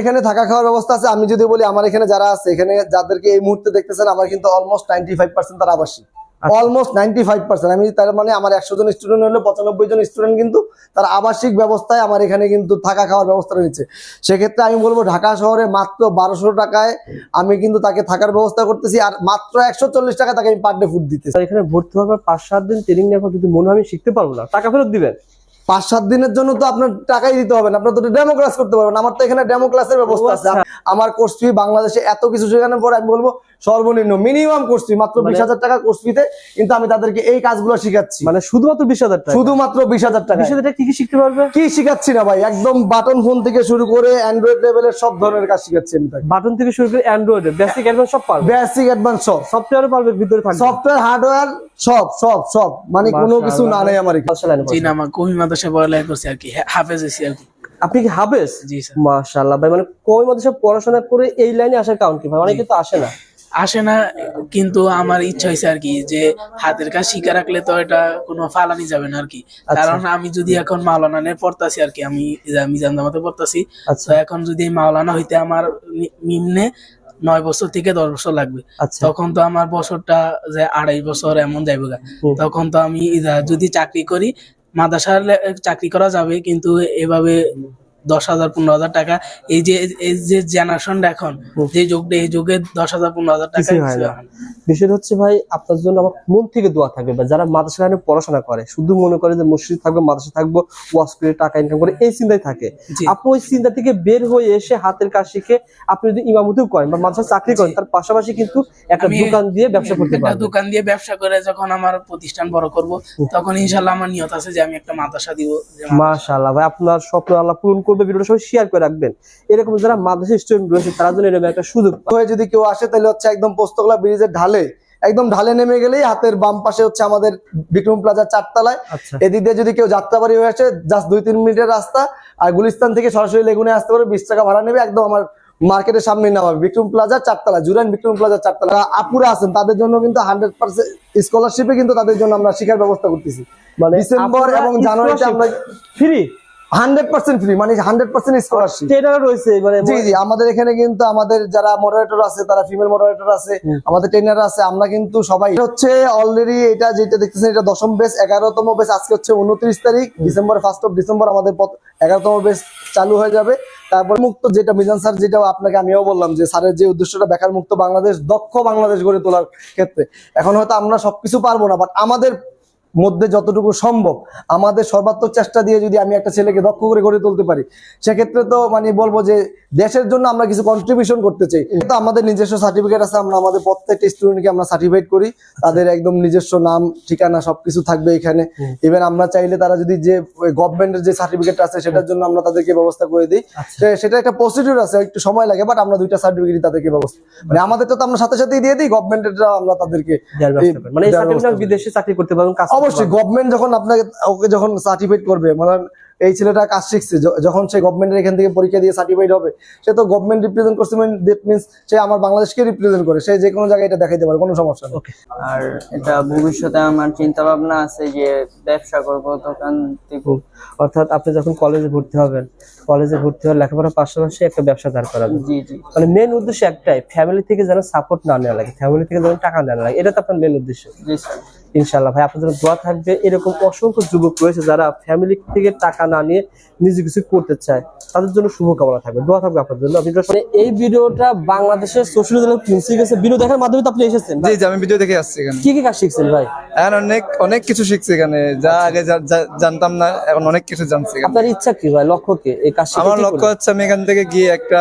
এখানে থাকা খাওয়ার ব্যবস্থা আছে। আমি যদি বলি আমার এখানে যারা আছে এখানে যাদেরকে এই মুহূর্তে দেখতেছেন আমার কিন্তু অলমোস্ট নাইনটি ফাইভ পার্সেন্ট তারা আবাসিক। অলমোস্ট নাইনটি ফাইভ পার্সেন্ট আমি তার মানে আমার একশো জন স্টুডেন্ট হলে পঁচানব্বই জন স্টুডেন্ট কিন্তু তার আবাসিক ব্যবস্থায় আমার এখানে কিন্তু থাকা খাওয়ার ব্যবস্থা রয়েছে। সেক্ষেত্রে আমি বলব ঢাকা শহরে মাত্র বারোশো টাকায় আমি কিন্তু তাকে থাকার ব্যবস্থা করতেছি। আর মাত্র একশো চল্লিশ টাকা তাকে আমি পার ডে ফুড দিতেছি। আর এখানে ভর্তি হওয়ার পাঁচ সাত দিন ট্রেনিং নেওয়ার পর যদি মনে হয় আমি শিখতে পারব না টাকা ফেরত দিবেন? পাঁচ সাত দিনের জন্য তো আপনার টাকাই দিতে হবে না। আপনার তো ডেমো ক্লাস করতে পারবেন আমার তো এখানে ডেমো ক্লাসের ব্যবস্থা আছে। আচ্ছা। আমার কোর্স ফি বাংলাদেশে এত কিছু শেখানোর পর আমি বলব সর্বনিম্ন মিনিমাম কোর্স ফি মাত্র মানে- বিশ হাজার টাকা কোর্স ফিতে কিন্তু আমি তাদেরকে এই কাজগুলো শিখাচ্ছি। মানে শুধুমাত্র বিশ হাজার টাকা? শুধুমাত্র বিশ হাজার টাকা। বিশ হাজার টাকা কি কি শিখতে পারবে? কি শিখাচ্ছি না ভাই? একদম বাটন ফোন থেকে শুরু করে অ্যান্ড্রয়েড লেভেলের সব ধরনের কাজ শিখাচ্ছি আমি তাকে। বাটন থেকে শুরু করে অ্যান্ড্রয়েড বেসিক অ্যাডভান্স সব পারবে? বেসিক অ্যাডভান্স সব। সফটওয়্যারও পারবে ভিতরে থাকবে? সফটওয়্যার হার্ডওয়্যার সব সব সব। মানে কোনো কিছু না নেই আমার। জি না আমার মাদ্রাসায় পড়ালেখা করছি আর কি হাফেজ হয়েছি আর কি। আপনি কি হাবেস জি স্যার। মাশাআল্লাহ। ভাই মানে কই সব পড়াশোনা করে এই লাইনে আসার কারণ কি? ভাই অনেকে তো আসে না? আসে না কিন্তু আমার ইচ্ছা হয়েছে আর কি যে হাতের কাজ শিখে রাখলে তো এটা কোনো ফালানি যাবে না আর কি। আচ্ছা। কারণ আমি যদি এখন মাওলানা নিয়ে পড়তাছি আর কি আমি মিজান জামাতে পড়তাছি আচ্ছা। তো এখন যদি মাওলানা হইতে আমার নিম্নে নয় বছর থেকে দশ বছর লাগবে আচ্ছা। তখন তো আমার বছরটা যে আড়াই বছর এমন যাইবে তখন তো আমি যদি চাকরি করি মাদ্রাসার চাকরি করা যাবে কিন্তু এভাবে দশ হাজার পনেরো হাজার টাকা। এই যে এই যে জেনারেশনটা এখন যে যুগটা এই যুগে দশ হাজার পনেরো হাজার টাকা। বিষয়টা হচ্ছে ভাই আপনার জন্য আমার মন থেকে দোয়া থাকবে বা যারা মাদ্রাসা লাইনে পড়াশোনা করে শুধু মনে করে যে মসজিদ থাকবে মাদ্রাসা থাকব ওয়াশ করে টাকা ইনকাম করে এই চিন্তাই থাকে। আপনি ওই চিন্তা থেকে বের হয়ে এসে হাতের কাজ শিখে আপনি যদি ইমামতিও করেন বা মাদ্রাসা চাকরি করেন তার পাশাপাশি কিন্তু একটা দোকান দিয়ে ব্যবসা করতে পারবেন। দোকান দিয়ে ব্যবসা করে যখন আমার প্রতিষ্ঠান বড় করব তখন ইনশাল্লাহ আমার নিয়ত আছে যে আমি একটা মাদ্রাসা দিব। মাশাআল্লাহ ভাই আপনার স্বপ্ন আল্লাহ পূরণ করবে ভিডিওটা সবাই শেয়ার করে রাখবেন। এরকম যারা মাদ্রাসা স্টুডেন্ট রয়েছে তারা জন্য এরকম একটা সুযোগ। হয়ে যদি কেউ আসে তাহলে হচ্ছে একদম পোস্তকলা ব্রিজের ঢালে একদম ঢালে নেমে গেলেই হাতের বাম পাশে হচ্ছে আমাদের বিক্রম প্লাজার চারতলায়। আচ্ছা। এদিক দিয়ে যদি কেউ যাত্রাবাড়ি হয়ে আসে জাস্ট দুই তিন মিনিটের রাস্তা আর গুলিস্তান থেকে সরাসরি লেগুনে আসতে পারে বিশ টাকা ভাড়া নেবে একদম আমার মার্কেটের সামনে নামাবে। বিক্রম প্লাজা চারতলা জুরান বিক্রম প্লাজা চারতলা। আপুরা আছেন তাদের জন্য কিন্তু হান্ড্রেড পার্সেন্ট স্কলারশিপে কিন্তু তাদের জন্য আমরা শিক্ষার ব্যবস্থা করতেছি। মানে ডিসেম্বর এবং জানুয়ারিতে আমরা ফ্রি হান্ড্রেড পার্সেন্ট ফ্রি মানে হান্ড্রেড পার্সেন্ট স্কলারশিপ ট্রেনার রয়েছে মানে জি জি আমাদের এখানে কিন্তু আমাদের যারা মডারেটর আছে তারা ফিমেল মডারেটর আছে আমাদের ট্রেনার আছে আমরা কিন্তু সবাই। হচ্ছে অলরেডি এটা যেটা দেখতেছেন এটা দশম বেস এগারোতম বেস আজকে হচ্ছে উনত্রিশ তারিখ ডিসেম্বর ফার্স্ট অফ ডিসেম্বর আমাদের এগারোতম বেস চালু হয়ে যাবে। তারপর মুক্ত যেটা মিজান স্যার যেটা আপনাকে আমিও বললাম যে স্যারের যে উদ্দেশ্যটা বেকার মুক্ত বাংলাদেশ দক্ষ বাংলাদেশ গড়ে তোলার ক্ষেত্রে। এখন হয়তো আমরা সবকিছু পারব না বাট আমাদের মধ্যে যতটুকু সম্ভব। আমাদের সর্বাত্মক চেষ্টা দিয়ে যদি আমি একটা ছেলেকে দক্ষ করে গড়ে তুলতে পারি সেক্ষেত্রে তো মানে বলব যে দেশের জন্য আমরা কিছু কন্ট্রিবিউশন করতে চাই। তো আমাদের নিজস্ব সার্টিফিকেট আছে আমরা আমাদের প্রত্যেকটা স্টুডেন্টকে আমরা সার্টিফাইড করি। তাদের একদম নিজস্ব নাম ঠিকানা সবকিছু থাকবে এখানে। ইভেন আমরা চাইলে তারা যদি যে গভর্নমেন্টের যে সার্টিফিকেট আছে সেটার জন্য আমরা তাদেরকে ব্যবস্থা করে দিই। আচ্ছা। সেটা একটা প্রসিডিউর আছে একটু সময় লাগে বাট আমরা দুইটা সার্টিফিকেট তাদেরকে ব্যবস্থা মানে আমাদের তো আমরা সাথে সাথেই দিয়ে দিই গভর্নমেন্টের আমরা তাদেরকে মানে বিদেশে চাকরি করতে পারবেন করতে অবশ্যই গভর্নমেন্ট যখন আপনাকে ওকে যখন সার্টিফিকেট করবে মানে এই ছেলেটা কাজ শিখছে। যখন সে গভর্নমেন্টের এখান থেকে পরীক্ষা দিয়ে সার্টিফাইড হবে সে তো গভর্নমেন্ট রিপ্রেজেন্ট করছে মানে দ্যাট মিনস সে আমার বাংলাদেশকে রিপ্রেজেন্ট করে। সে যে কোনো জায়গায় এটা দেখাইতে পারে কোনো সমস্যা নেই. আর এটা ভবিষ্যতে আমার চিন্তা ভাবনা আছে যে ব্যবসা করব দোকান দিব অর্থাৎ আপনি যখন কলেজে ভর্তি হবেন কলেজে ভর্তি হওয়ার লেখাপড়ার পাশাপাশি একটা ব্যবসা দাঁড় করাবেন। জি জি। মানে মেন উদ্দেশ্য একটাই ফ্যামিলি থেকে যেন সাপোর্ট না নেওয়া লাগে ফ্যামিলি থেকে যেন টাকা নেওয়া লাগে এটা তো আপনার মেন উদ্দেশ্য। জি স্যার। ইনশাল্লাহ ভাই আপনাদের দোয়া থাকবে এরকম অসংখ্য যুবক রয়েছে যারা ফ্যামিলি থেকে টাকা না নিয়ে নিজে কিছু করতে চায় তাদের জন্য শুভকামনা থাকবে। দোয়া থাকবে আপনার জন্য। মানে এই ভিডিওটা বাংলাদেশের সোশ্যাল মিডিয়া পৌঁছে গেছে ভিডিও দেখার মাধ্যমে তো আপনি এসেছেন জি জি আমি ভিডিও দেখে আসছি এখানে। কি কি কাজ শিখছেন ভাই? এখন অনেক অনেক কিছু শিখছি এখানে। যা আগে যা- যা- জানতাম না এখন অনেক কিছু জানছি আপনার ইচ্ছা কি ভাই লক্ষ্য কি? এই কাজ আমার লক্ষ্য হচ্ছে আমি এখান থেকে গিয়ে একটা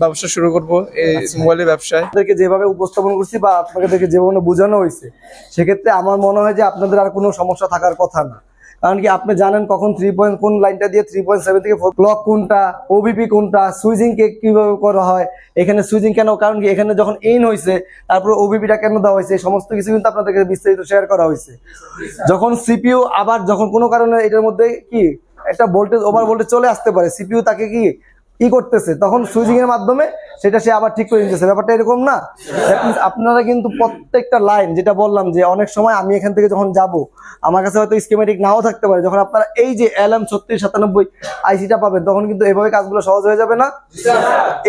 ব্যবসা শুরু করব এই মোবাইলের ব্যবসায়। আপনাদেরকে যেভাবে উপস্থাপন করছি বা আপনাদেরকে যেভাবে বোঝানো হয়েছে সেক্ষেত্রে আমার মনে হয় যে আপনাদের আর কোনো সমস্যা থাকার কথা না। কারণ কি আপনি জানেন কখন থ্রি পয়েন্ট কোন লাইনটা দিয়ে থ্রি পয়েন্ট সেভেন থেকে ফোর ক্লক কোনটা ওবিপি কোনটা সুইজিং কে কীভাবে করা হয়, এখানে সুইজিং কেন, কারণ কি এখানে যখন ইন হয়েছে তারপর ওবিপিটা কেন দেওয়া হয়েছে সমস্ত কিছু কিন্তু আপনাদেরকে বিস্তারিত শেয়ার করা হয়েছে যখন সিপিউ আবার যখন কোনো কারণে এটার মধ্যে কি, একটা ভোল্টেজ ওভার ভোল্টেজ চলে আসতে পারে সিপিউ তাকে কি কি করতেছে, তখন সুইচিং এর মাধ্যমে সেটা সে আবার ঠিক করে নিতেছে। ব্যাপারটা এরকম না। আপনারা কিন্তু প্রত্যেকটা লাইন যেটা বললাম যে অনেক সময় আমি এখান থেকে যখন যাব, আমার কাছে হয়তো স্কিমেটিক নাও থাকতে পারে। যখন আপনারা এই যে এলএম ছত্রিশ সাতানব্বই আইসিটা পাবেন, তখন কিন্তু এভাবে কাজগুলো সহজ হয়ে যাবে না।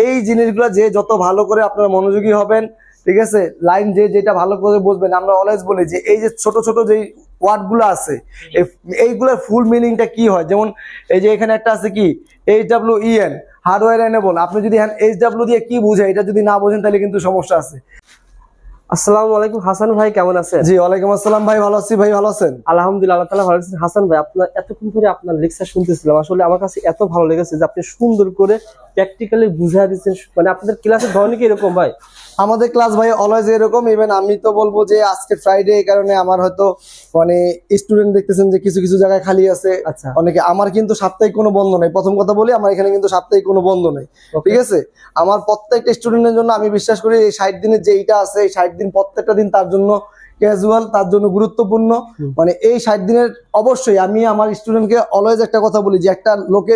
এই জিনিসগুলো যে যত ভালো করে আপনারা মনোযোগী হবেন, ঠিক আছে? লাইন যে যেটা ভালো করে বুঝবেন, আমরা অলওয়েজ বলি যে এই যে ছোট ছোট যেই ওয়ার্ডগুলো আছে। এই- এইগুলোর ফুল মিনিংটা কি হয়? যেমন এই যে এখানে একটা আছে কি? H W E N hardware enable আপনি যদি এইচ ডাব্লিউ দিয়ে কি বুঝে এটা যদি না বোঝেন তাহলে কিন্তু সমস্যা আছে। আসসালামু আলাইকুম হাসান ভাই কেমন আছেন? জি ওয়ালাইকুম আসসালাম ভাই ভালো আছি ভাই ভালো আছেন? আলহামদুলিল্লাহ আল্লাহ ভালো আছেন। হাসান ভাই আপনার এতক্ষণ ধরে আপনার লেকচার শুনতেছিলাম আসলে আমার কাছে এত ভালো লেগেছে যে আপনি সুন্দর করে প্র্যাকটিক্যালি বুঝিয়ে দিচ্ছেন। মানে আপনাদের ক্লাসের ধরনের কি এরকম ভাই? আমাদের ক্লাস ভাই অলওয়েজ এরকম ইভেন আমি তো বলব যে আজকে ফ্রাইডে এই কারণে আমার হয়তো মানে স্টুডেন্ট দেখতেছেন যে কিছু কিছু জায়গায় খালি আছে। আচ্ছা। অনেকে আমার কিন্তু সাপ্তাহিক কোনো বন্ধ নেই। প্রথম কথা বলি আমার এখানে কিন্তু সাপ্তাহিক কোনো বন্ধ নেই। ঠিক আছে? আমার প্রত্যেকটা স্টুডেন্টের জন্য আমি বিশ্বাস করি এই ষাট দিনের যে এইটা আছে এই ষাট দিন প্রত্যেকটা দিন তার জন্য ক্যাজুয়াল তার জন্য গুরুত্বপূর্ণ। মানে এই ষাট দিনের অবশ্যই আমি আমার স্টুডেন্টকে অলওয়েজ একটা কথা বলি যে একটা লোকে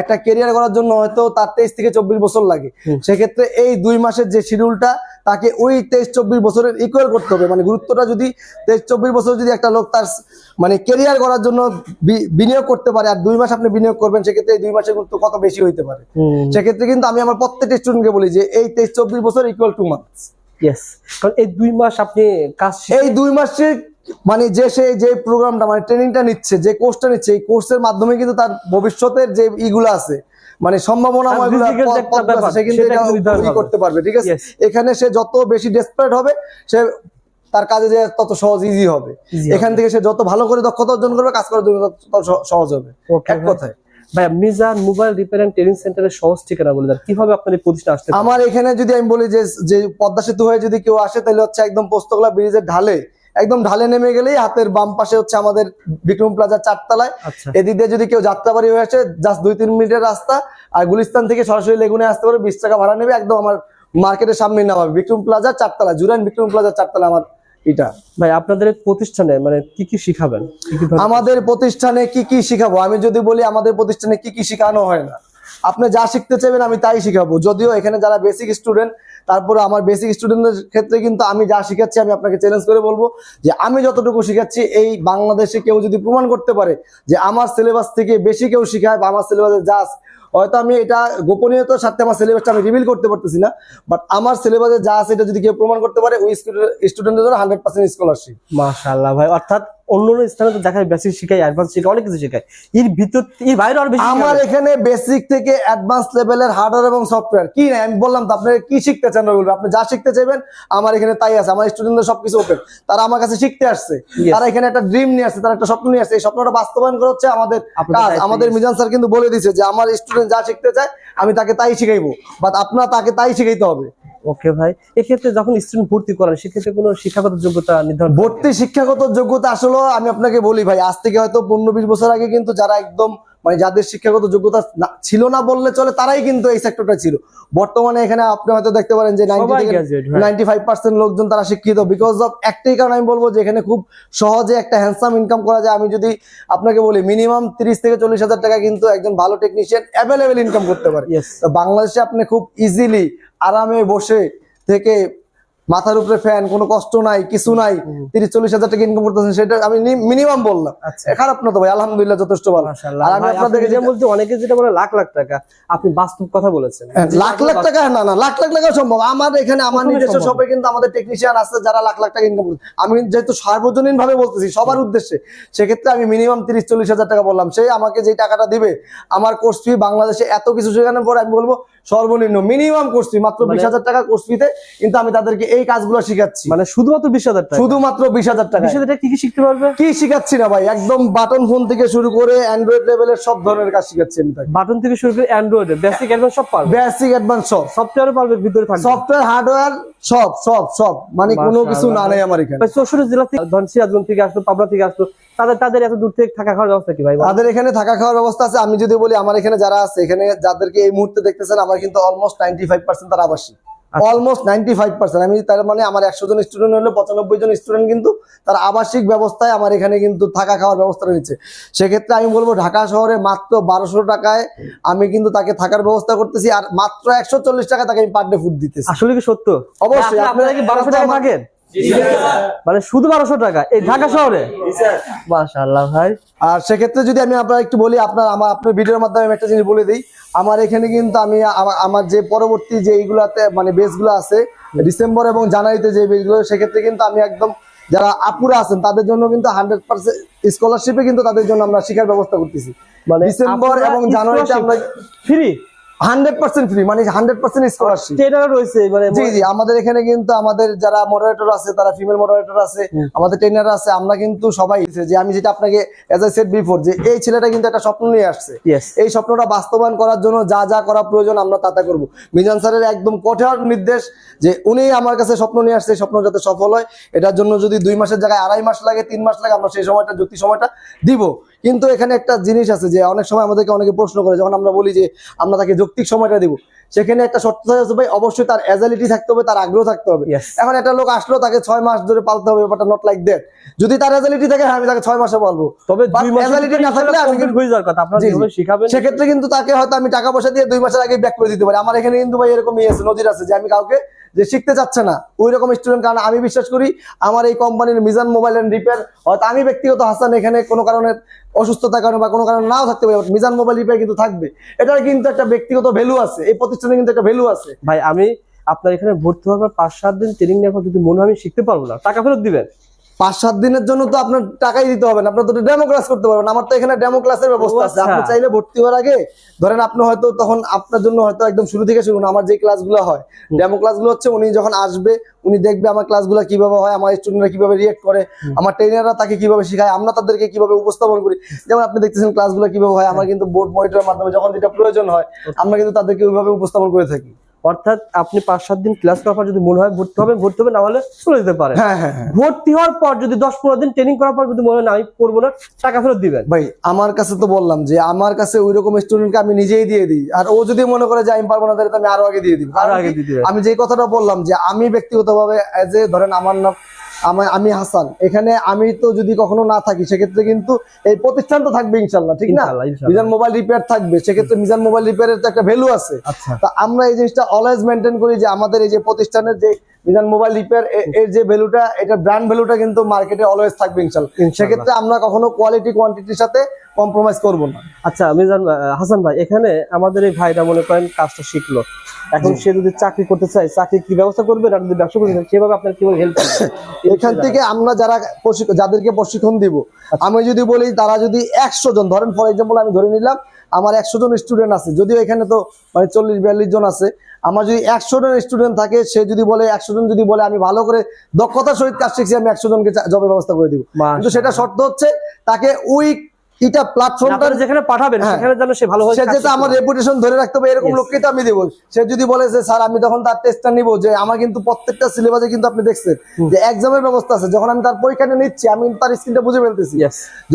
একটা কেরিয়ার করার জন্য হয়তো তার তেইশ থেকে চব্বিশ বছর লাগে। সেক্ষেত্রে এই দুই মাসের যে শিডিউলটা তাকে ওই তেইশ চব্বিশ বছরের ইকুয়াল করতে হবে। মানে গুরুত্বটা যদি তেইশ চব্বিশ বছর যদি একটা লোক তার মানে কেরিয়ার করার জন্য বিনিয়োগ করতে পারে আর দুই মাস আপনি বিনিয়োগ করবেন সেক্ষেত্রে এই দুই মাসের গুরুত্ব কত বেশি হইতে পারে? সেক্ষেত্রে কিন্তু আমি আমার প্রত্যেকটা স্টুডেন্টকে বলি যে এই তেইশ চব্বিশ বছর ইকুয়াল টু মান্থস ইয়েস কারণ এই দুই মাস আপনি কাজ এই দুই মাসের মানে যে সে যে প্রোগ্রামটা মানে ট্রেনিংটা নিচ্ছে যে কোর্সটা নিচ্ছে এই কোর্সের মাধ্যমে কিন্তু তার ভবিষ্যতের যে ইগুলো আছে মানে ব্যাপার, সে কিন্তু। করতে পারবে ঠিক আছে? এখানে সে যত বেশি ডেসপারেট হবে সে তার কাজে যে তত সহজ ইজি হবে। এখান থেকে সে যত ভালো করে দক্ষতা অর্জন করবে কাজ করার জন্য তত সহ- সহজ হবে। এক। কথায়। ভাই Mizan mobile repair and training সেন্টারের সহজ ঠিকানা বলে দেন। কীভাবে আপনার এই প্রতিষ্ঠান আসতে? আমার এখানে যদি আমি বলি যে যে পদ্মা সেতু হয়ে যদি কেউ আসে তাহলে হচ্ছে একদম পোস্তকলা ব্রিজের ঢালে একদম ঢালে নেমে গেলেই হাতের বাম পাশে হচ্ছে আমাদের বিক্রম প্লাজা চারতলায়। আচ্ছা। এদিক দিয়ে যদি কেউ যাত্রাবাড়ি হয়ে আসে জাস্ট দুই তিন মিনিটের রাস্তা আর গুলিস্তান থেকে সরাসরি লেগুনে আসতে পারে বিশ টাকা ভাড়া নেবে একদম আমার মার্কেটের সামনে নামাবে। বিক্রম প্লাজা চারতলা জুরান বিক্রম প্লাজা চারতলা আমার মানে আমাদের প্রতিষ্ঠানে কি কি আমি যদি প্রতিষ্ঠানে কি কি শেখানো হয় না। আপনি যা শিখতে চাইবেন, আমি তাই শিখাবো। যদিও এখানে যারা বেসিক স্টুডেন্ট তারপরে আমার বেসিক স্টুডেন্টদের ক্ষেত্রে কিন্তু আমি যা শিখাচ্ছি, আমি আপনাকে চ্যালেঞ্জ করে বলব যে আমি যতটুকু শিখাচ্ছি, এই বাংলাদেশে কেউ যদি প্রমাণ করতে পারে যে আমার সিলেবাস থেকে বেশি কেউ শিখায় বা আমার সিলেবাসে যা হয়তো আমি এটা গোপনীয়তার সাথে আমার সিলেবাসটা আমি রিভিল করতে পারতেছি না বাট আমার সিলেবাসে যা আছে এটা যদি কেউ প্রমাণ করতে পারে, ওই স্টুডেন্টের জন্য হান্ড্রেড পার্সেন্ট স্কলারশিপ মাশাআল্লাহ ভাই, অর্থাৎ অন্য অন্য স্থানে তো দেখায় বেসিক শিখায় অ্যাডভান্স শিখায় অনেক কিছু শিখায়। এর ভিতর এর বাইরে আর বেশি আমার এখানে বেসিক থেকে অ্যাডভান্স লেভেলের হার্ডওয়্যার এবং সফটওয়্যার কি নাই? আমি বললাম তো আপনি কি শিখতে চান বলবেন আপনি যা শিখতে চাইবেন আমার এখানে তাই আছে। আমার স্টুডেন্টদের সবকিছু ওপেন তারা আমার কাছে শিখতে আসছে. তারা এখানে একটা ড্রিম নিয়ে আসছে তারা একটা স্বপ্ন নিয়ে আসছে। এই স্বপ্নটা বাস্তবায়ন করা হচ্ছে আমাদের কাজ। আমাদের মিজান স্যার কিন্তু বলে দিয়েছে যে আমার স্টুডেন্ট যা শিখতে চায় আমি তাকে তাই শিখাইবো। বাট আপনার তাকে তাই শিখাইতে হবে। ওকে ভাই, এক্ষেত্রে যখন স্টুডেন্ট ভর্তি করেন, সেক্ষেত্রে কোনো শিক্ষাগত যোগ্যতা নির্ধারণ ভর্তি শিক্ষাগত যোগ্যতা আসলে আমি আপনাকে বলি ভাই, আজ থেকে হয়তো পনেরো বিশ বছর আগে কিন্তু যারা একদম মানে যাদের শিক্ষাগত যোগ্যতা ছিল না বললে চলে তারাই কিন্তু এই সেক্টরটা ছিল। বর্তমানে এখানে আপনি হয়তো দেখতে পারেন যে। নাইনটি ফাইভ পার্সেন্ট লোকজন তারা শিক্ষিত। বিকজ অফ একটাই কারণ আমি বলব যে এখানে খুব সহজে একটা হ্যান্ডসাম ইনকাম করা যায়। আমি যদি আপনাকে বলি মিনিমাম তিরিশ থেকে চল্লিশ হাজার টাকা কিন্তু একজন ভালো টেকনিশিয়ান অ্যাভেলেবেল ইনকাম করতে পারে। বাংলাদেশে আপনি খুব ইজিলি আরামে বসে থেকে মাথার উপরে ফ্যান কোনো কষ্ট নাই কিছু নাই তিরিশ চল্লিশ হাজার টাকা ইনকাম করতেছেন সেটা আমি মিনিমাম বললাম। আচ্ছা। খারাপ না তো ভাই আলহামদুলিল্লাহ যথেষ্ট ভালো। আর আমি আপনাদেরকে যে বলতে অনেকে যেটা বলে লাখ লাখ টাকা আপনি বাস্তব কথা বলেছেন। হ্যাঁ, লাখ লাখ টাকা না না লাখ লাখ টাকা সম্ভব। আমার এখানে আমার নিজস্ব শপে কিন্তু আমাদের টেকনিশিয়ান আছে যারা লাখ লাখ টাকা ইনকাম করছে। আমি যেহেতু সার্বজনীন ভাবে বলতেছি সবার উদ্দেশ্যে সেক্ষেত্রে আমি মিনিমাম তিরিশ চল্লিশ হাজার টাকা বললাম। সে আমাকে যে টাকাটা দিবে আমার কোর্স ফি বাংলাদেশে এত কিছু শেখানোর পর আমি বলব সর্বনিম্ন মিনিমাম কোর্স ফি মাত্র মানে- বিশ হাজার টাকা কোর্স ফিতে কিন্তু আমি তাদেরকে এই কাজগুলো শিখাচ্ছি। মানে শুধুমাত্র বিশ হাজার টাকা? শুধুমাত্র বিশ হাজার টাকা। বিশ হাজার টাকা কি কি শিখতে পারবে? কি শিখাচ্ছি না ভাই? একদম বাটন ফোন থেকে শুরু করে অ্যান্ড্রয়েড লেভেলের সব ধরনের কাজ শিখাচ্ছি আমি বাটন থেকে শুরু করে অ্যান্ড্রয়েড বেসিক অ্যাডভান্স সব পারবে? বেসিক অ্যাডভান্স সব। সফটওয়্যারও পারবে ভিতরে সফটওয়্যার হার্ডওয়্যার সব সব সব। মানে কোনো কিছু না নেই আমার এখানে। ভাই চৌষট্টি জেলা থেকে ধরেন সিরাজগঞ্জ থেকে আসলো পাবনা থেকে আসলো তাদের তাদের এত দূর থেকে থাকা খাওয়ার ব্যবস্থা কি ভাই? তাদের এখানে থাকা খাওয়ার ব্যবস্থা আছে। আমি যদি বলি আমার এখানে যারা আছে এখানে যাদেরকে এই মুহূর্তে দেখতেছেন আমার কিন্তু অলমোস্ট নাইনটি ফাইভ পার্সেন্ট তারা আবাসী অলমোস্ট নাইনটি ফাইভ পার্সেন্ট আমি তার মানে আমার একশো জন স্টুডেন্ট হলে পঁচানব্বই জন স্টুডেন্ট কিন্তু তার আবাসিক ব্যবস্থায় আমার এখানে কিন্তু থাকা খাওয়ার ব্যবস্থা রয়েছে। সেক্ষেত্রে আমি বলব ঢাকা শহরে মাত্র বারোশো টাকায় আমি কিন্তু তাকে থাকার ব্যবস্থা করতেছি। আর মাত্র একশো চল্লিশ টাকা তাকে আমি পার ডে ফুড দিতেছি। আসলে কি সত্য? অবশ্যই, আপনারা কি বারোশো টাকা থাকেন? মানে শুধু বারোশো টাকা। এই ঢাকা শহরে? মাশাআল্লাহ ভাই। আর সেক্ষেত্রে যদি আমি আপনার একটু বলি আপনার আমার আপনার ভিডিওর মাধ্যমে একটা জিনিস বলে দিই। আমার এখানে কিন্তু আমি আমার যে পরবর্তী যে এইগুলাতে মানে বেসগুলো আছে ডিসেম্বর এবং জানুয়ারিতে যে বেসগুলো সেক্ষেত্রে কিন্তু আমি একদম যারা আপুরা আছেন তাদের জন্য কিন্তু হান্ড্রেড পার্সেন্ট স্কলারশিপে কিন্তু তাদের জন্য আমরা শিক্ষার ব্যবস্থা করতেছি। মানে ডিসেম্বর এবং জানুয়ারিতে আমরা ফ্রি হান্ড্রেড পার্সেন্ট ফ্রি মানে হান্ড্রেড পার্সেন্ট স্কলারশিপ ট্রেনার রয়েছে মানে জি জি আমাদের এখানে কিন্তু আমাদের যারা মডারেটর আছে তারা ফিমেল মডারেটর আছে আমাদের ট্রেনার আছে আমরা কিন্তু সবাই যে আমি যেটা আপনাকে এজ আই সেড বিফোর যে এই ছেলেটা কিন্তু একটা স্বপ্ন নিয়ে আসছে. এই স্বপ্নটা বাস্তবায়ন করার জন্য যা যা করা প্রয়োজন আমরা তা তা করব। মিজান স্যারের একদম কঠোর নির্দেশ যে উনি আমার কাছে স্বপ্ন নিয়ে আসছে স্বপ্ন যাতে সফল হয়। এটার জন্য যদি দুই মাসের জায়গায় আড়াই মাস লাগে তিন মাস লাগে আমরা সেই সময়টা যুক্তি সময়টা দিব। কিন্তু এখানে একটা জিনিস আছে যে অনেক সময় আমাদেরকে অনেকে প্রশ্ন করে যখন আমরা বলি যে আমরা তাকে যৌক্তিক সময়টা দিব সেখানে একটা শর্ত আছে ভাই অবশ্যই তার অ্যাজালিটি থাকতে হবে তার আগ্রহ থাকতে হবে। এখন একটা লোক আসলো তাকে ছয় মাস ধরে পালতে হবে ব্যাপারটা নট লাইক দ্যাট যদি তার অ্যাজালিটি থাকে আমি তাকে ছয় মাসে পালবো। তবে ভিতরে না থাকলে আমি সেক্ষেত্রে কিন্তু তাকে হয়তো আমি টাকা পয়সা দিয়ে দুই মাসের আগে ব্যাক করে দিতে পারি। আমার এখানে কিন্তু ভাই এরকম ইয়ে আছে নজির আছে যে আমি কাউকে যে শিখতে চাচ্ছে না ওই রকম স্টুডেন্ট কারণ আমি বিশ্বাস করি আমার এই কোম্পানির মিজান মোবাইল অ্যান্ড রিপেয়ার হয়তো আমি ব্যক্তিগত হাসান এখানে কোনো কারণে অসুস্থতার কারণে বা কোনো কারণে নাও থাকতে পারে মিজান মোবাইল রিপেয়ার কিন্তু থাকবে। এটার কিন্তু একটা ব্যক্তিগত ভ্যালু আছে, এই প্রতিষ্ঠানে কিন্তু একটা ভ্যালু আছে। ভাই, আমি আপনার এখানে ভর্তি হওয়ার পাঁচ সাত দিন ট্রেনিং নেওয়ার পর যদি মনে হয় আমি শিখতে পারব না, টাকা ফেরত দিবেন? পাঁচ সাত দিনের জন্য তো আপনার টাকাই দিতে হবে না। আপনার তো ডেমো ক্লাস করতে পারবেন। আমার তো এখানে ডেমো ক্লাসের ব্যবস্থা আছে। আচ্ছা। আপনি চাইলে ভর্তি হওয়ার আগে ধরেন আপনি হয়তো তখন আপনার জন্য হয়তো একদম শুরু থেকে শুরু না আমার যে ক্লাসগুলো হয়। ডেমো ক্লাসগুলো হচ্ছে উনি যখন আসবে উনি দেখবে আমার ক্লাসগুলো কীভাবে হয় আমার স্টুডেন্টরা কীভাবে রিয়েক্ট করে আমার ট্রেনাররা তাকে কীভাবে শেখায় আমরা তাদেরকে কীভাবে উপস্থাপন করি। যেমন আপনি দেখতেছেন ক্লাসগুলো কীভাবে হয় আমার কিন্তু বোর্ড মনিটরের মাধ্যমে যখন যেটা প্রয়োজন হয় আমরা কিন্তু তাদেরকে ওইভাবে উপস্থাপন করে থাকি। অর্থাৎ আপনি পাঁচ সাত দিন ক্লাস করার পর যদি মনে হয় ভর্তি হবে ভর্তি হবে না হলে চলে যেতে পারে হ্যাঁ হ্যাঁ হ্যাঁ। ভর্তি হওয়ার পর যদি দশ পনেরো দিন ট্রেনিং করার পর যদি মনে হয় না আমি করব না টাকা ফেরত দিবেন। ভাই আমার কাছে তো বললাম যে আমার কাছে ওই রকম স্টুডেন্টকে আমি নিজেই দিয়ে দিই। আর ও যদি মনে করে যে আমি পারব না তাহলে আমি আরও আগে দিয়ে দিই আরও আগে দিয়ে। আমি যে কথাটা বললাম যে আমি ব্যক্তিগতভাবে এজ এ ধরেন আমার নাম আমি হাসান। এখানে আমি তো যদি কখনো না থাকি সেক্ষেত্রে কিন্তু এই প্রতিষ্ঠান তো থাকবে ইনশাল্লাহ ঠিক না। মিজান মোবাইল রিপেয়ার থাকবে সেক্ষেত্রে মিজান মোবাইল রিপেয়ারের তো একটা ভ্যালু আছে। আচ্ছা। তা আমরা এই জিনিসটা অলওয়েজ মেনটেন করি যে আমাদের এই যে প্রতিষ্ঠানের যে মিজান মোবাইল রিপেয়ার এর যে ভ্যালুটা এটা ব্র্যান্ড ভ্যালুটা কিন্তু মার্কেটে অলওয়েজ থাকবে ইনশাল্লাহ। সেক্ষেত্রে আমরা কখনো কোয়ালিটি কোয়ান্টিটির সাথে কম্প্রোমাইজ করব না। আচ্ছা মিজান হাসান ভাই এখানে আমাদের এই ভাইরা মনে করেন কাজটা শিখলো। এখন সে যদি চাকরি করতে চায় চাকরি কি ব্যবস্থা করবে আর যদি ব্যবসা করতে চায় সেভাবে আপনার কীভাবে হেল্প এখান থেকে আমরা যারা যাদেরকে প্রশিক্ষণ দিব আমি যদি বলি তারা যদি একশো জন ধরেন ফর এক্সাম্পল আমি ধরে নিলাম আমার একশো জন স্টুডেন্ট আছে। যদিও এখানে তো মানে চল্লিশ বিয়াল্লিশ জন আছে। আমার যদি একশো জন স্টুডেন্ট থাকে সে যদি বলে একশো জন যদি বলে আমি ভালো করে দক্ষতার সহিত কাজ শিখছি আমি একশো জনকে জবের ব্যবস্থা করে দিব। কিন্তু সেটা শর্ত হচ্ছে তাকে ওই এটা প্ল্যাটফর্মটা যেখানে পাঠাবেন হ্যাঁ। সেখানে যেন সে ভালোভাবে সে শিখতে আমার রেপুটেশন ধরে রাখতে হবে এরকম লোককে তো আমি দেবো। সে যদি বলে যে স্যার আমি তখন তার টেস্টটা নিব যে আমার কিন্তু প্রত্যেকটা সিলেবাসে কিন্তু আপনি দেখছেন যে এক্সামের ব্যবস্থা আছে। যখন আমি তার পরীক্ষাটা নিচ্ছি আমি কিন্তু তার স্ক্রিনটা বুঝে ফেলতেছি।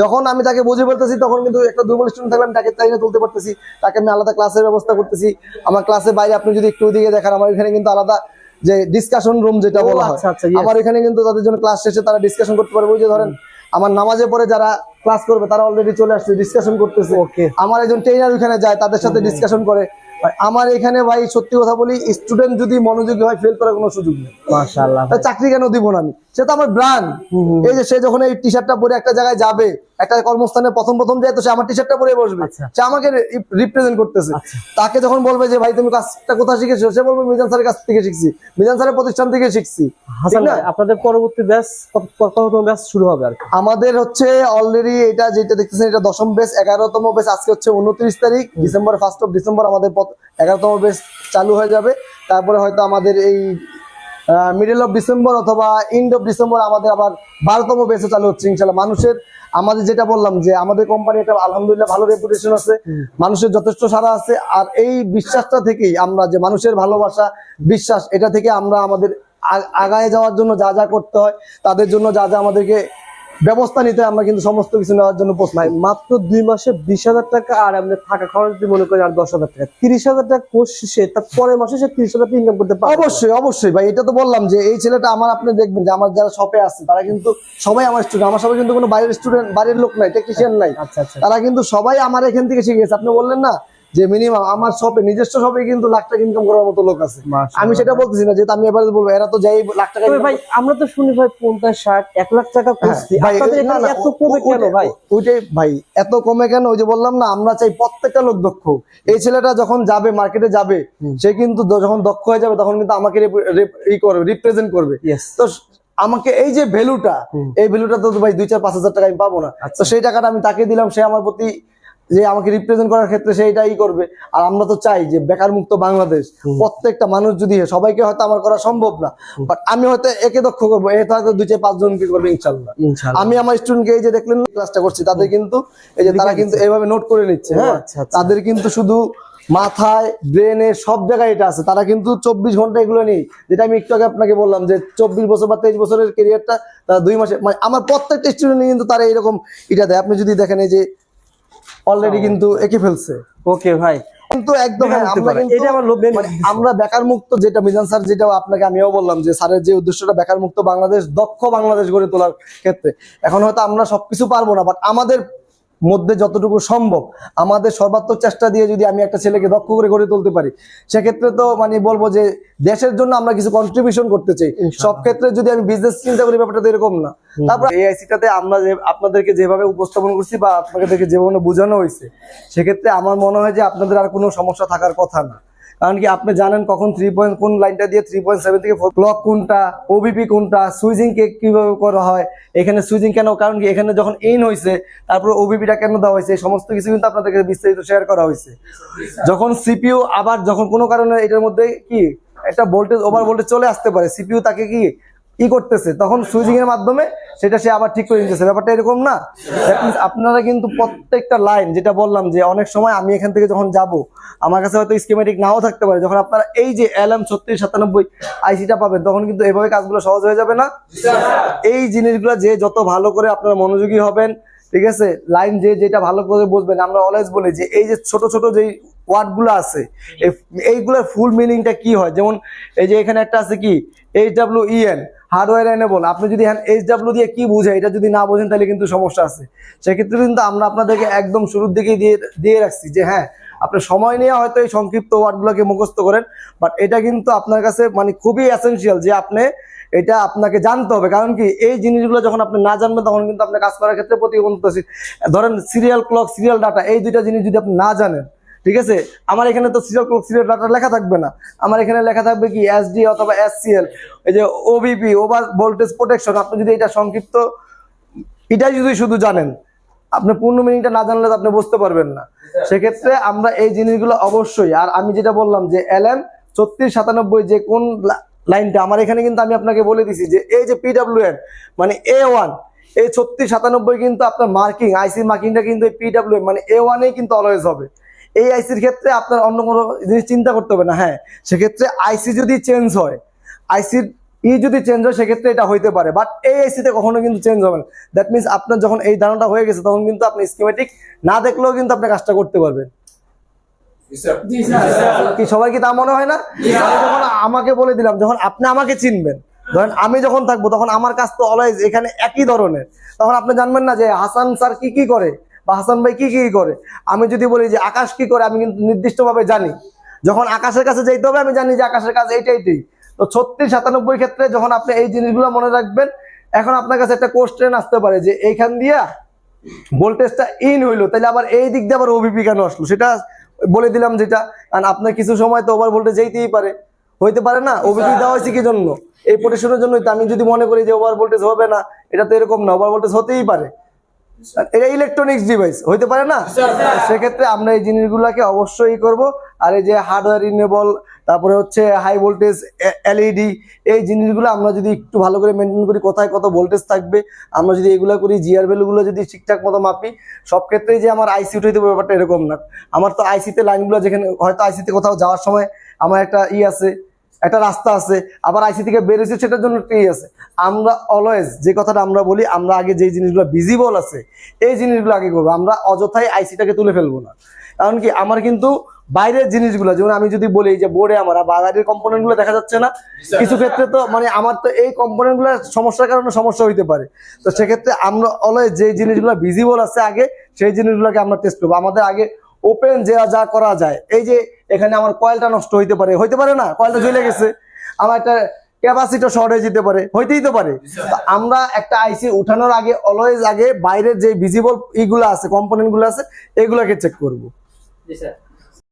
যখন আমি তাকে বুঝে ফেলতেছি তখন কিন্তু একটা দুর্বল স্টুডেন্ট থাকলে আমি তাকে চাইলে তুলতে পারতেছি। তাকে আমি আলাদা ক্লাসের ব্যবস্থা করতেছি। আমার ক্লাসের বাইরে আপনি যদি একটু ওদিকে দেখান আমার এখানে কিন্তু আলাদা যে ডিসকাশন রুম যেটা বলা হয় আচ্ছা, আচ্ছা. আমার এখানে কিন্তু তাদের জন্য ক্লাস শেষে তারা ডিসকাশন করতে পারবে। ওই যে ধরেন আমার নামাজে পরে যারা ক্লাস করবে তারা অলরেডি চলে আসছে ডিসকাশন করতেছে. আমার একজন ট্রেনার ওইখানে যায় তাদের সাথে ডিসকাশন করে আমার এখানে ভাই সত্যি কথা বলি স্টুডেন্ট যদি মনোযোগী হয় ফেল করার কোনো সুযোগ নেই। মাশাআল্লাহ চাকরি কেন দিব না আমি? সে তো আমার ব্রান্ড এই যে সে যখন এই টি শার্টটা পরে একটা জায়গায় যাবে একটা কর্মস্থানে প্রথম প্রথম যায় তো সে আমার টি শার্টটা পরে বসবে। আচ্ছা। সে আমাকে রিপ্রেজেন্ট করতেছে। তাকে যখন বলবে যে ভাই তুমি কাজটা কোথা শিখেছো? সে বলবে মিজান স্যারের কাছ থেকে শিখছি। মিজান স্যারের প্রতিষ্ঠান থেকে শিখছি। হাসান আপনাদের পরবর্তী ব্যাচ কততম ব্যাচ শুরু হবে আর আমাদের হচ্ছে অলরেডি এটা যেটা দেখতেছেন এটা দশম বেস এগারোতম বেস আজকে হচ্ছে উনত্রিশ তারিখ ডিসেম্বর ফার্স্ট অফ ডিসেম্বর আমাদের এগারোতম বেস চালু হয়ে যাবে। তারপরে হয়তো আমাদের এই মিডল অফ ডিসেম্বর অথবা এন্ড অফ ডিসেম্বর আমাদের আবার বারোতম বেসে চালু হচ্ছে ইনশাল্লাহ মানুষের আমাদের যেটা বললাম যে আমাদের কোম্পানি একটা আলহামদুলিল্লাহ ভালো রেপুটেশন আছে মানুষের যথেষ্ট সারা আছে আর এই বিশ্বাসটা থেকেই আমরা যে মানুষের ভালোবাসা বিশ্বাস এটা থেকে আমরা আমাদের আগায় যাওয়ার জন্য যা যা করতে হয় তাদের জন্য যা যা আমাদেরকে ব্যবস্থা নিতে আমরা কিন্তু সমস্ত কিছু নেওয়ার জন্য ভাই মাত্র দুই মাসে বিশ হাজার টাকা আর আপনি থাকা খরচ দিয়ে মনে করেন আর দশ হাজার টাকা। তিরিশ হাজার টাকা কোর্স শেষে তার পরের মাসে সে তিরিশ হাজার টাকা ইনকাম করতে পারে অবশ্যই অবশ্যই ভাই এটা তো বললাম যে এই ছেলেটা আমার আপনি দেখবেন যে আমার যারা শপে আছে তারা কিন্তু সবাই আমার স্টুডেন্ট আমার সবাই কিন্তু কোনো বাইরের স্টুডেন্ট বাইরের লোক নাই টেকনিশিয়ান নাই। আচ্ছা আচ্ছা। তারা কিন্তু সবাই আমার এখান থেকে শিখেছে আপনি বললেন না যে মিনিমাম আমার শপে নিজস্ব শপে কিন্তু লাখ টাকা ইনকাম করার মতো লোক আছে। আমি সেটা বলতেছি না যেহেতু আমি এবারে বলব এরা তো যাই লাখ টাকা ভাই আমরা তো শুনি ভাই পঞ্চাশ ষাট এক লাখ টাকা হ্যাঁ, এত কমে কেন ভাই? ওইটাই ভাই এত কমে কেন? ওই যে বললাম না আমরা চাই প্রত্যেকটা লোক দক্ষ। এই ছেলেটা যখন যাবে মার্কেটে যাবে সে কিন্তু যখন দক্ষ হয়ে যাবে তখন কিন্তু আমাকে রিপ্রেজেন্ট করবে তো আমাকে এই যে ভ্যালুটা এই ভ্যালুটা তো ভাই দুই চার পাঁচ হাজার টাকা আমি পাবো না। তো সেই টাকাটা আমি তাকে দিলাম সে আমার প্রতি যে আমাকে রিপ্রেজেন্ট করার ক্ষেত্রে সেইটাই করবে। আর আমরা তো চাই যে বেকার মুক্ত বাংলাদেশ প্রত্যেকটা মানুষ যদি সবাইকে হয়তো আমার করা সম্ভব না। বাট আমি হয়তো একে দক্ষ করব এ তো হয়তো দুই চার পাঁচ জনকে করবে ইনশাল্লাহ আমি আমার স্টুডেন্টকে এই যে দেখলেন ক্লাসটা করছি তাদের কিন্তু এই যে তারা কিন্তু এইভাবে নোট করে নিচ্ছে হ্যাঁ? আচ্ছা, আচ্ছা। তাদের কিন্তু শুধু মাথায় ব্রেনে সব জায়গায় এটা আছে। তারা কিন্তু চব্বিশ ঘণ্টা এগুলো নেই। যেটা আমি একটু আগে আপনাকে বললাম যে চব্বিশ বছর বা তেইশ বছরের কেরিয়ারটা তারা দুই মাসে মানে আমার প্রত্যেকটা স্টুডেন্ট কিন্তু তারা এরকম এটা দেয়। আপনি যদি দেখেন এই যে অলরেডি কিন্তু এঁকে ফেলছে। ওকে ভাই। কিন্তু একদম হ্যাঁ, আমরা মেনে আমরা বেকার মুক্ত যেটা মিজান স্যার যেটা আপনাকে আমিও বললাম যে স্যারের যে উদ্দেশ্যটা বেকার মুক্ত বাংলাদেশ দক্ষ বাংলাদেশ গড়ে তোলার ক্ষেত্রে। এখন হয়তো আমরা সবকিছু পারব না বাট আমাদের মধ্যে যতটুকু সম্ভব। আমাদের সর্বাত্মক চেষ্টা দিয়ে যদি আমি একটা ছেলেকে দক্ষ করে গড়ে তুলতে পারি সেক্ষেত্রে তো মানে বলব যে দেশের জন্য আমরা কিছু কন্ট্রিবিউশন করতে চাই। সব ক্ষেত্রে যদি আমি বিজনেস চিন্তা করি ব্যাপারটা তো এরকম না। তারপর এআইসিটাতে আমরা যে আপনাদেরকে যেভাবে উপস্থাপন করছি বা আপনাদেরকে যেভাবে বোঝানো হয়েছে সেক্ষেত্রে আমার মনে হয় যে আপনাদের আর কোনো সমস্যা থাকার কথা না। কারণ কি আপনি জানেন কখন থ্রি পয়েন্ট কোন লাইনটা দিয়ে থ্রি পয়েন্ট সেভেন থেকে ক্লক কোনটা ওবিপি কোনটা সুইজিং কে কীভাবে করা হয়, এখানে সুইজিং কেন, কারণ কি এখানে যখন ইন হয়েছে তারপর ওবিপিটা কেন দেওয়া হয়েছে এই সমস্ত কিছু কিন্তু আপনাদেরকে বিস্তারিত শেয়ার করা হয়েছে যখন সিপিউ আবার যখন কোনো কারণে এটার মধ্যে কি, একটা ভোল্টেজ ওভার ভোল্টেজ চলে আসতে পারে সিপিউ তাকে কি কি করতেছে, তখন সুইচিং এর মাধ্যমে সেটা সে আবার ঠিক করে নিতেছে। ব্যাপারটা এরকম না। আপনারা কিন্তু প্রত্যেকটা লাইন যেটা বললাম যে অনেক সময় আমি এখান থেকে যখন যাব, আমার কাছে হয়তো স্কিমেটিক নাও থাকতে পারে। যখন আপনারা এই যে এলএম ছত্রিশ সাতানব্বই আইসিটা পাবেন, তখন কিন্তু এভাবে কাজগুলো সহজ হয়ে যাবে না। এই জিনিসগুলো যে যত ভালো করে আপনারা মনোযোগী হবেন, ঠিক আছে? লাইন যে যেটা ভালো করে বুঝবেন, আমরা অলওয়েজ বলি যে এই যে ছোট ছোট যেই ওয়ার্ডগুলো আছে, এই- এইগুলোর ফুল মিনিংটা কি হয়? যেমন এই যে এখানে একটা আছে কি? H W E N hardware enable আপনি যদি এইচ ডাব্লিউ দিয়ে কি বুঝে এটা যদি না বোঝেন তাহলে কিন্তু সমস্যা আছে। সেক্ষেত্রে কিন্তু আমরা আপনাদেরকে একদম শুরুর দিকেই দিয়ে দিয়ে রাখছি যে হ্যাঁ আপনি সময় নিয়ে হয়তো এই সংক্ষিপ্ত ওয়ার্ডগুলোকে মুখস্থ করেন বাট এটা কিন্তু আপনার কাছে মানে খুবই এসেনশিয়াল যে আপনি এটা আপনাকে জানতে হবে। কারণ কি, এই জিনিসগুলো যখন আপনি না জানবেন, তখন কিন্তু আপনার কাজ করার ক্ষেত্রে প্রতিবন্ধকতা সৃষ্টি- ধরেন সিরিয়াল ক্লক সিরিয়াল ডাটা এই দুইটা জিনিস যদি আপনি না জানেন ঠিক আছে? আমার এখানে তো সিরিয়াল ক্লক সিরিয়াল ডাটা লেখা থাকবে না। আমার এখানে লেখা থাকবে কি এসডি অথবা এসসিএল এই যে ওবিপি ওভার ভোল্টেজ প্রোটেকশন আপনি যদি এটা সংক্ষিপ্ত, এটাই যদি শুধু জানেন, আপনি পূর্ণ মিনিংটা না জানলে তো আপনি বুঝতে পারবেন না। সেক্ষেত্রে আমরা এই জিনিসগুলো অবশ্যই, আর আমি যেটা বললাম যে এল এম ছত্রিশ সাতানব্বই যে কোন লাইনটা, আমার এখানে কিন্তু আমি আপনাকে বলে দিছি যে এই যে পিডাব্লিউ এন মানে এ ওয়ান এই ছত্রিশ সাতানব্বই কিন্তু আপনার মার্কিং আইসি মার্কিংটা কিন্তু এই পিডাব্লিউ মানে এ ওয়ানেই কিন্তু অলওয়েজ হবে। এই আইসির ক্ষেত্রে আপনার অন্য কোনো জিনিস চিন্তা করতে হবে না হ্যাঁ। সেক্ষেত্রে আইসি যদি চেঞ্জ হয় আইসির ই যদি চেঞ্জ হয় সেক্ষেত্রে এটা হইতে পারে। বাট এই আইসিতে কখনো কিন্তু চেঞ্জ হবে না। দ্যাট মিনস আপনার যখন এই ধারণাটা হয়ে গেছে তখন কিন্তু আপনি স্কিমেটিক না দেখলেও কিন্তু আপনি কাজটা করতে পারবেন। কি সবাই কি তা মনে হয় না? যখন আমাকে বলে দিলাম যখন আপনি আমাকে চিনবেন ধরেন আমি যখন থাকব তখন আমার কাজ তো অলওয়েজ এখানে একই ধরনের। তখন আপনি জানবেন না যে হাসান স্যার কি কি করে? বা হাসান ভাই কি কি করে? আমি যদি বলি যে আকাশ কি করে আমি কিন্তু নির্দিষ্টভাবে জানি। যখন আকাশের কাছে যেতে হবে আমি জানি যে আকাশের কাছে এইটা এইটাই তো ছত্রিশ সাতানব্বই ক্ষেত্রে যখন আপনি এই জিনিসগুলো মনে রাখবেন এখন আপনার কাছে একটা কোশ্চেন আসতে পারে যে এইখান দিয়া ভোল্টেজটা ইন হইল তাহলে আবার এই দিক দিয়ে আবার ওবিপি কেন আসলো? সেটা বলে দিলাম যেটা কারণ আপনার কিছু সময় তো ওভার ভোল্টেজ যেতেই পারে। হইতে পারে না? ওবিপি দেওয়া হয়েছে কি জন্য? এই প্রোটেকশনের জন্যই তো আমি যদি মনে করি যে ওভার ভোল্টেজ হবে না এটা তো এরকম না ওভার ভোল্টেজ হতেই পারে। এটা ইলেকট্রনিক্স ডিভাইস হইতে পারে না? সেক্ষেত্রে আমরা এই জিনিসগুলোকে অবশ্যই করব। আর এই যে হার্ডওয়্যার ইনেবল তারপরে হচ্ছে হাই ভোল্টেজ এলইডি এই জিনিসগুলো আমরা যদি একটু ভালো করে মেনটেন করি কোথায় কত ভোল্টেজ থাকবে আমরা যদি এগুলো করি জিআর ভ্যালুগুলো যদি ঠিকঠাক মতো মাপি সব ক্ষেত্রেই যে আমার আইসি উঠাইতে হবে ব্যাপারটা এরকম না। আমার তো আইসিতে লাইনগুলো যেখানে হয়তো আইসিতে কোথাও যাওয়ার সময় আমার একটা ই আছে একটা রাস্তা আছে আবার আইসি থেকে বেরিয়েছে সেটার জন্য ট্রি আছে। আমরা অলওয়েজ যে কথাটা আমরা বলি আমরা আগে যে জিনিসগুলো ভিজিবল আছে এই জিনিসগুলো আগে করব। আমরা অযথাই আইসিটাকে তুলে ফেলব না। কারণ কি আমার কিন্তু বাইরের জিনিসগুলো যেমন আমি যদি বলি যে বোর্ডে আমার বাইরের কম্পোনেন্টগুলো দেখা যাচ্ছে না কিছু ক্ষেত্রে তো মানে আমার তো এই কম্পোনেন্টগুলো সমস্যার কারণে সমস্যা হইতে পারে। তো সেক্ষেত্রে আমরা অলওয়েজ যে জিনিসগুলো ভিজিবল আছে আগে সেই জিনিসগুলোকে আমরা টেস্ট করব। আমাদের আগে ওপেন যে যা করা যায়। এই যে এখানে আমার কয়েলটা নষ্ট হইতে পারে। হইতে পারে না, কয়েলটা জ্বলে গেছে। আমার একটা ক্যাপাসিটি শর্ট হয়ে যেতে পারে। হইতেই তো পারে। আমরা একটা আইসি উঠানোর আগে অলওয়েজ আগে বাইরের যে ভিজিবল ইগুলো আছে কম্পোনেন্টগুলো আছে, এগুলোকে চেক করব। জি, স্যার।